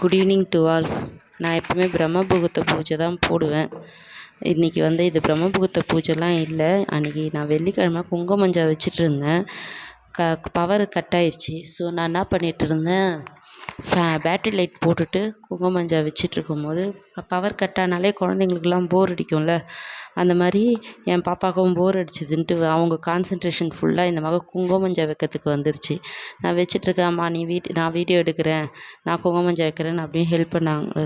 Good evening to all நான் எப்பவுமே பிரம்ம பூஜை தான் போடுவேன். இன்றைக்கி வந்து இது பிரம்ம பூஜைலாம் இல்லை. அன்றைக்கி நான் வெள்ளிக்கிழமை குங்கும வச்சுட்டு இருந்தேன். க பவர் கட் ஆயிடுச்சு ஸோ நான் என்ன பண்ணிகிட்டு இருந்தேன்? ஃபே பேட்ரி லைட் போட்டுட்டு குங்கும மஞ்சள் வச்சுட்டு இருக்கும்போது பவர் கட் ஆனாலே குழந்தைங்களுக்குலாம் போர் அடிக்கும்ல. அந்த மாதிரி என் பாப்பாவுக்கும் போர் அடிச்சுதுன்ட்டு அவங்க கான்சன்ட்ரேஷன் ஃபுல்லாக இந்த மாதிரி குங்குமஞ்சா வைக்கிறதுக்கு வந்துருச்சு. நான் வச்சிட்ருக்கேன் அம்மா நீ வீட் நான் வீடியோ எடுக்கிறேன் நான் குங்குமஞ்சா வைக்கிறேன் வைக்கிறேன்னு அப்படியே ஹெல்ப் பண்ணாங்க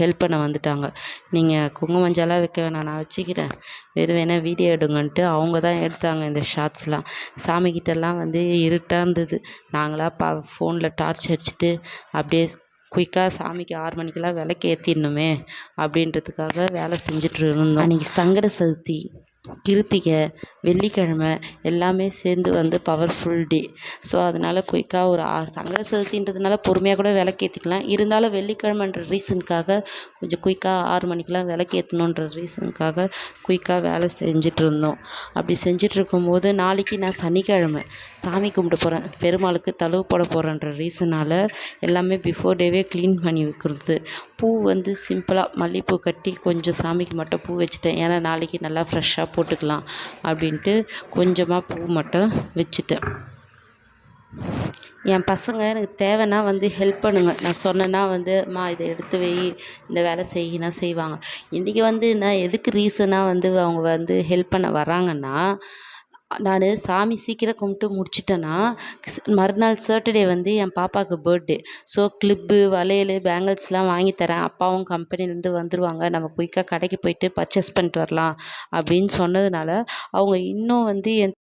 ஹெல்ப் பண்ண வந்துட்டாங்க. நீங்கள் குங்குமஞ்சாலாம் வைக்க வேணாம் நான் வச்சுக்கிறேன். வெறும் வேணால் வீடியோ எடுங்கன்ட்டு அவங்க தான் எடுத்தாங்க இந்த ஷார்ட்ஸ்லாம் சாமிக்கிட்டலாம் வந்து இருட்டாக இருந்தது. நாங்களாக பா ஃபோனில் டார்ச் அடிச்சுட்டு அப்படியே குயிக்காக சாமிக்கு ஆறு மணிக்கெல்லாம் விளக்கு ஏற்றிடணுமே அப்படின்றதுக்காக வேலை செஞ்சுட்டு இருந்தோம். அன்றைக்கி சங்கட சதுர்த்தி கிருத்திகை வெள்ளிக்கிழமை எல்லாமே சேர்ந்து வந்து பவர்ஃபுல் டே ஸோ அதனால் குயிக்காக ஒரு சங்கட சதுர்த்தின்றதுனால பொறுமையாக கூட விளக்கு ஏற்றிக்கலாம் இருந்தாலும் வெள்ளிக்கிழமைன்ற ரீசனுக்காக கொஞ்சம் குயிக்காக ஆறு மணிக்கெலாம் விளக்கு ஏற்றணுன்ற ரீசனுக்காக குயிக்காக வேலை செஞ்சுட்டு இருந்தோம் அப்படி செஞ்சிட்டிருக்கும்போது நாளைக்கு நான் சனிக்கிழமை சாமி கும்பிட போகிறேன் பெருமாளுக்கு தழுவு போட போகிறேன்ற ரீசனால் எல்லாமே பிஃபோர் டேவே க்ளீன் பண்ணி வைக்கிறது. பூ வந்து சிம்பிளாக மல்லிகைப்பூ கட்டி கொஞ்சம் சாமிக்கு மட்டும் பூ வச்சுட்டேன். ஏன்னா நாளைக்கு நல்லா ஃப்ரெஷ்ஷாக போட்டுக்கலாம். அப்படி அப்படின்ட்டு கொஞ்சமாக பூ மட்டும் வச்சுட்டேன். என் பசங்க எனக்கு தேவைன்னா வந்து ஹெல்ப் பண்ணுங்க. நான் சொன்னேன்னா வந்து அம்மா இதை எடுத்து வை. இந்த வேலை செய்யினா செய்வாங்க. இன்றைக்கி வந்து நான் எதுக்கு ரீசனாக வந்து அவங்க வந்து ஹெல்ப் பண்ண வராங்கன்னா நான் சாமி சீக்கிரம் கும்பிட்டு முடிச்சிட்டேன்னா மறுநாள் சாட்டர்டே வந்து என் பாப்பாவுக்கு பர்த்டே ஸோ கிளிப்பு வளையல் பேங்கிள்ஸ்லாம் வாங்கி தரேன். அப்பாவும் கம்பெனிலேருந்து வந்துடுவாங்க நம்ம குயிக்காக கடைக்கு போயிட்டு பர்ச்சேஸ் பண்ணிட்டு வரலாம் அப்படின்னு சொன்னதுனால அவங்க இன்னும் வந்து என்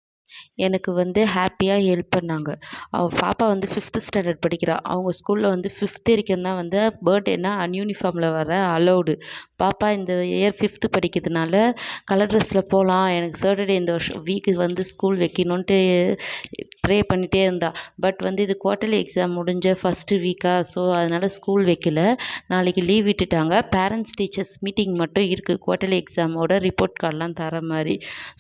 எனக்கு வந்து ஹாப்பியாக ஹெல்ப் பண்ணாங்க. அவள் பாப்பா வந்து ஃபிஃப்த்து ஸ்டாண்டர்ட் படிக்கிறா. அவங்க ஸ்கூலில் வந்து ஃபிஃப்த்து வரைக்கும் தான் வந்து பர்த்டேனா அன்யூனிஃபார்மில் வர அலௌடு பாப்பா இந்த இயர் ஃபிஃப்த்து படிக்கிறதுனால கலர் ட்ரெஸ்ஸில் போகலாம் எனக்கு சாட்டர்டே இந்த வருஷம் வீக்கு வந்து ஸ்கூல் வைக்கணுன்ட்டு ப்ரே பண்ணிகிட்டே இருந்தாள் பட் வந்து இது குவார்ட்டர்லி எக்ஸாம் முடிஞ்ச ஃபஸ்ட்டு வீக்காக ஸோ அதனால் ஸ்கூல் வைக்கல. நாளைக்கு லீவ் விட்டுட்டாங்க. பேரண்ட்ஸ் டீச்சர்ஸ் மீட்டிங் மட்டும் இருக்குது குவார்ட்டர்லி எக்ஸாமோட ரிப்போர்ட் கார்டெலாம் தர மாதிரி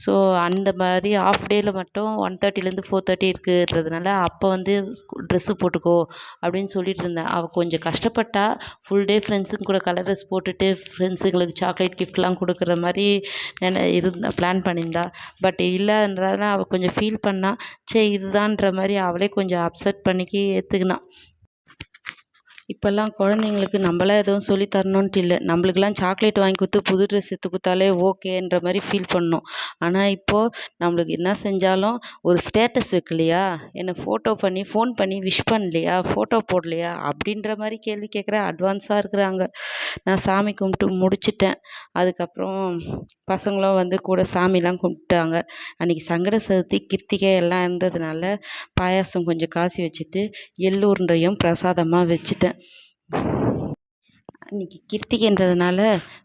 ஸோ அந்த மாதிரி ஆஃப் டேயில் மட்டும் மட்டும் ஒன் தேர்ட்டிலேருந்து ஃபோர் தேர்ட்டி இருக்குன்றதுனால அப்போ வந்து ட்ரெஸ்ஸு போட்டுக்கோ அப்படின்னு சொல்லிட்டு இருந்தேன். அவள் கொஞ்சம் கஷ்டப்பட்டா ஃபுல் டே ஃப்ரெண்ட்ஸுங்க கூட கலர் ட்ரெஸ் போட்டுட்டு ஃப்ரெண்ட்ஸுங்களுக்கு சாக்லேட் கிஃப்ட்லாம் கொடுக்குற மாதிரி இருந்த பிளான் பண்ணியிருந்தா. பட் இல்லைன்றதுனால அவள் கொஞ்சம் ஃபீல் பண்ணா சரி இதுதான்ற மாதிரி அவளே கொஞ்சம் அப்செட் பண்ணிக்கி ஏற்றுக்கினா இப்போல்லாம் குழந்தைங்களுக்கு நம்மளாம் எதுவும் சொல்லி தரணுன்ட்டு இல்லை. நம்மளுக்குலாம் சாக்லேட் வாங்கி கொடுத்து புது ட்ரெஸ் எடுத்து கொடுத்தாலே ஓகேன்ற மாதிரி ஃபீல் பண்ணோம். ஆனால் இப்போது நம்மளுக்கு என்ன செஞ்சாலும் ஒரு ஸ்டேட்டஸ் வைக்கலையா என்னை ஃபோட்டோ பண்ணி ஃபோன் பண்ணி விஷ் பண்ணலையா? ஃபோட்டோ போடலையா? அப்படின்ற மாதிரி கேள்வி கேட்குற அட்வான்ஸாக இருக்கிறாங்க. நான் சாமி கும்பிட்டு முடிச்சிட்டேன். அதுக்கப்புறம் பசங்களும் வந்து கூட சாமிலாம் கும்பிட்டாங்க. அன்றைக்கி சங்கட சதுர்த்தி கிருத்திகை எல்லாம் இருந்ததுனால பாயாசம் கொஞ்சம் காசி வச்சுட்டு எள்ளுருண்டையும் பிரசாதமாக வச்சுட்டேன். அன்றைக்கி கிருத்திகைன்றதுனால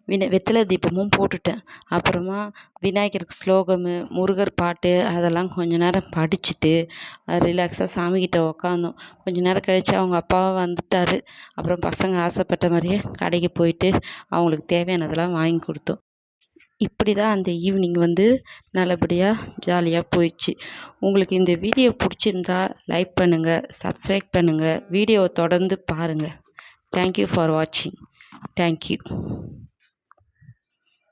வின வெத்தலை தீபமும் போட்டுட்டேன். அப்புறமா விநாயகருக்கு ஸ்லோகமு முருகர் பாட்டு அதெல்லாம் கொஞ்ச நேரம் படிச்சுட்டு ரிலாக்ஸாக சாமிக்கிட்ட உக்காந்தோம். கொஞ்ச நேரம் கழித்து அவங்க அப்பாவும் வந்துட்டார். அப்புறம் பசங்க ஆசைப்பட்ட மாதிரியே கடைக்கு போயிட்டு அவங்களுக்கு தேவையானதெல்லாம் வாங்கி கொடுத்தோம். இப்படி தான் அந்த ஈவினிங் வந்து நல்லபடியாக ஜாலியாக போயிடுச்சு. உங்களுக்கு இந்த வீடியோ பிடிச்சிருந்தா லைக் பண்ணுங்கள் சப்ஸ்கிரைப் பண்ணுங்கள் வீடியோவை தொடர்ந்து பாருங்கள் தேங்க்யூ ஃபார் வாட்சிங் தேங்க்யூ